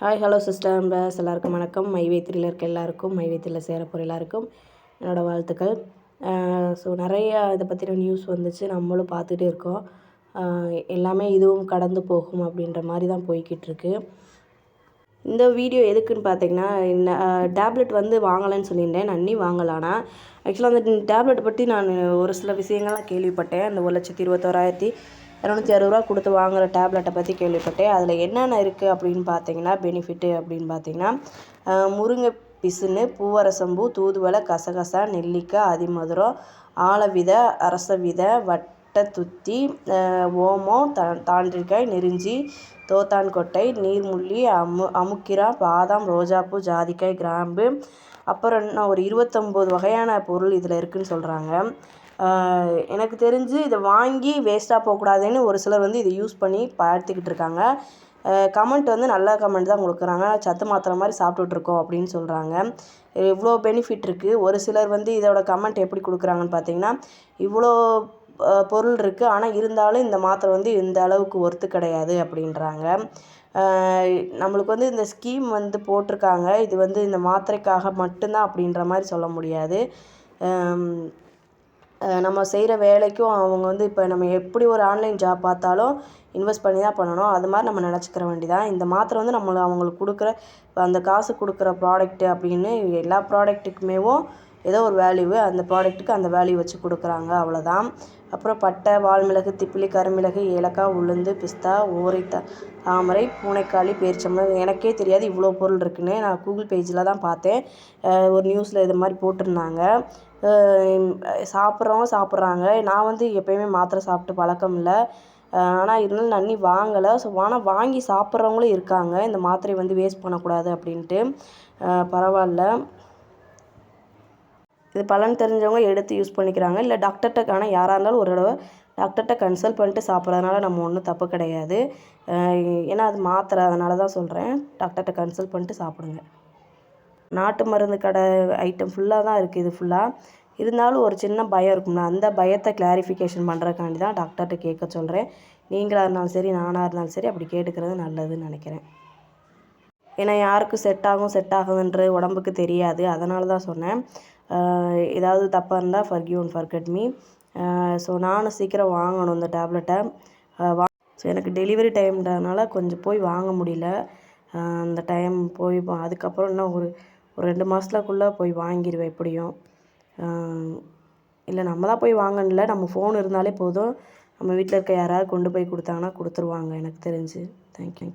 Hi hello sister press எல்லாருக்கும் வணக்கம். மைவேத்திரியில் இருக்க எல்லாருக்கும் மைவேத்திரியில் சேரப்போகிற எல்லாருக்கும் என்னோடய வாழ்த்துக்கள். ஸோ நிறையா இதை பற்றின நியூஸ் வந்துச்சு. நம்மளும் பார்த்துட்டே இருக்கோம். எல்லாமே இதுவும் கடந்து போகும் அப்படின்ற மாதிரி தான் போய்கிட்டு இருக்கு. இந்த வீடியோ எதுக்குன்னு பார்த்தீங்கன்னா இந்த டேப்லெட் வந்து வாங்கலைன்னு சொல்லியிருந்தேன். நன்னி வாங்கலானா ஆக்சுவலாக அந்த டேப்லெட் பற்றி நான் ஒரு சில விஷயங்கள்லாம் கேள்விப்பட்டேன். அந்த ஒரு லட்சத்தி இருபத்தோராயிரத்தி இரநூத்தி அறுபது ரூபா கொடுத்து வாங்குகிற டேப்லெட்டை பற்றி கேள்விப்பட்டேன். அதில் என்னென்ன இருக்குது அப்படின்னு பார்த்தீங்கன்னா பெனிஃபிட்டு அப்படின்னு பார்த்தீங்கன்னா முருங்கை பிசுன்னு பூவரசம்பூ தூதுவளை கசகசா நெல்லிக்காய் அதிமதுரம் ஆலவிதை அரச வட்டத்துத்தி வட்டை துத்தி ஓமம் த தாண்டிக்காய் நெருஞ்சி தோத்தான்கொட்டை நீர்முள்ளி அமு அமுக்கிரா பாதாம் ரோஜாப்பூ ஜாதிக்காய் கிராம்பு. அப்புறம் இன்னும் ஒரு இருபத்தொம்போது வகையான பொருள் இதில் இருக்குதுன்னு சொல்கிறாங்க எனக்கு தெரிஞ்சு இதை வாங்கி வேஸ்ட்டாக போகக்கூடாதுன்னு ஒரு சிலர் வந்து இதை யூஸ் பண்ணி பார்த்துக்கிட்டு இருக்காங்க. கமெண்ட் வந்து நல்ல கமெண்ட் தான் கொடுக்குறாங்க. சத்து மாத்திரை மாதிரி சாப்பிட்டுட்ருக்கோம் அப்படின்னு சொல்கிறாங்க இவ்வளோ பெனிஃபிட் இருக்குது ஒரு சிலர் வந்து இதோட கமெண்ட் எப்படி கொடுக்குறாங்கன்னு பார்த்தீங்கன்னா இவ்வளோ பொருள் இருக்குது ஆனால் இருந்தாலும் இந்த மாத்திரை வந்து இந்த அளவுக்கு ஒர்த்து கிடையாது அப்படின்றாங்க. நம்மளுக்கு வந்து இந்த ஸ்கீம் வந்து போட்டிருக்காங்க. இது வந்து இந்த மாத்திரைக்காக மட்டும்தான் அப்படின்ற மாதிரி சொல்ல முடியாது. நம்ம செய்கிற வேலைக்கும் அவங்க வந்து இப்போ நம்ம எப்படி ஒரு ஆன்லைன் ஜாப் பார்த்தாலும் இன்வெஸ்ட் பண்ணி தான் பண்ணணும். அது மாதிரி நம்ம நினச்சிக்கிற வேண்டி தான் இந்த மாத்திரை வந்து நம்மளை அவங்களுக்கு கொடுக்குற அந்த காசு கொடுக்குற ப்ராடக்ட்டு அப்படின்னு எல்லா ப்ராடக்ட்டுக்குமேவும் ஏதோ ஒரு வேல்யூவு அந்த ப்ராடக்ட்டுக்கு அந்த வேல்யூ வச்சு கொடுக்குறாங்க. அவ்வளோதான் அப்புறம் பட்டை வால்மிளகு திப்பிலி கருமிளகு ஏலக்காய் உளுந்து பிஸ்தா ஓரை த தாமரை பூனைக்காளி பேரிச்சம்பழம் எனக்கே தெரியாது இவ்வளோ பொருள் இருக்குன்னு. நான் கூகுள் பேஜில் தான் பார்த்தேன். ஒரு நியூஸில் இது மாதிரி போட்டிருந்தாங்க. சாப்பிட்றவங்க சாப்பிட்றாங்க. நான் வந்து எப்போயுமே மாத்திரை சாப்பிட்டு பழக்கம் இல்லை. ஆனால் இருந்தாலும் நன்னி வாங்கலை. ஸோ ஆனால் வாங்கி சாப்பிட்றவங்களும் இருக்காங்க. இந்த மாத்திரையை வந்து வேஸ்ட் பண்ணக்கூடாது அப்படின்ட்டு. பரவாயில்ல. இது பலன் தெரிஞ்சவங்க எடுத்து யூஸ் பண்ணிக்கிறாங்க. இல்லை டாக்டர்கிட்ட ஆனால் யாராக இருந்தாலும் ஒரு தடவை டாக்டர்கிட்ட கன்சல்ட் பண்ணிட்டு சாப்பிட்றதுனால நம்ம ஒன்றும் தப்பு கிடையாது. ஏன்னா அது மாத்திரை. அதனால தான் சொல்கிறேன் டாக்டர்கிட்ட கன்சல்ட் பண்ணிட்டு சாப்பிடுங்க. நாட்டு மருந்து கடை ஐட்டம் ஃபுல்லாக தான் இருக்குது இது ஃபுல்லாக இருந்தாலும் ஒரு சின்ன பயம் இருக்கும்ல அந்த பயத்தை கிளாரிஃபிகேஷன் பண்ணுறதுக்காண்டி தான் டாக்டர்கிட்ட கேட்க சொல்கிறேன் நீங்களாக இருந்தாலும் சரி நானாக இருந்தாலும் சரி அப்படி கேட்டுக்கிறது நல்லதுன்னு நினைக்கிறேன். ஏன்னா யாருக்கு செட் ஆகும் செட் ஆகுதுன்ற உடம்புக்கு தெரியாது. அதனால தான் சொன்னேன். ஏதாவது தப்பாக இருந்தால் forgive and forget me so நானும் சீக்கிரம் வாங்கணும் இந்த டேப்லெட்டை வா ஸோ எனக்கு டெலிவரி டைம்ன்றதுனால கொஞ்சம் போய் வாங்க முடியல. அந்த டைம் போய் அதுக்கப்புறம் இன்னும் ஒரு ஒரு ரெண்டு மாதத்துக்குள்ளே போய் வாங்கிடுவேன் எப்படியும். இல்லை நம்ம தான் போய் வாங்கணும்ல. நம்ம ஃபோன் இருந்தாலே போதும். நம்ம வீட்டில் இருக்க யாராவது கொண்டு போய் கொடுத்தாங்கன்னா கொடுத்துருவாங்க எனக்கு தெரிஞ்சு. தேங்க்யூ